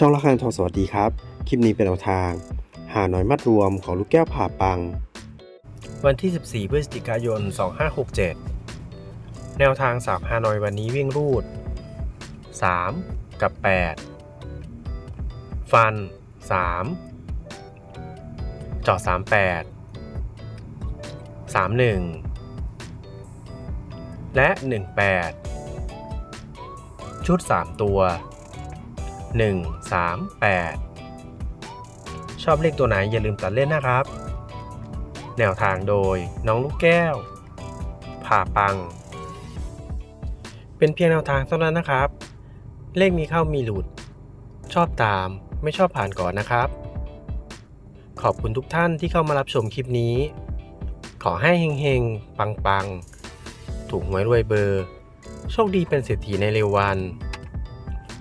ช่องละครทองสวัสดีครับ คลิปนี้เป็นแนวทาง หาหน้อยมัดรวมของลูกแก้วผ่าปัง วันที่ 14 พฤศจิกายน 2567 แนวทางสามฮานอยวันนี้วิ่งรูด 3 กับ 8 ฟัน 3จาะ38 31 และ 18 ชุด 3 ตัว 1 3 8 ชอบเลขตัวไหนอย่าลืมตัดเล่นนะครับ แนวทางโดยน้องลูกแก้ว ผ่าปัง เป็นเพียงแนวทางเท่านั้นนะครับ เลขมีเข้ามีหลุด ชอบตามไม่ชอบผ่านก่อนนะครับ ขอบคุณทุกท่านที่เข้ามารับชมคลิปนี้ ขอให้เฮงๆ ปังๆ ถูกหวยรวยเบอร์ โชคดีเป็นเศรษฐีในเร็ววัน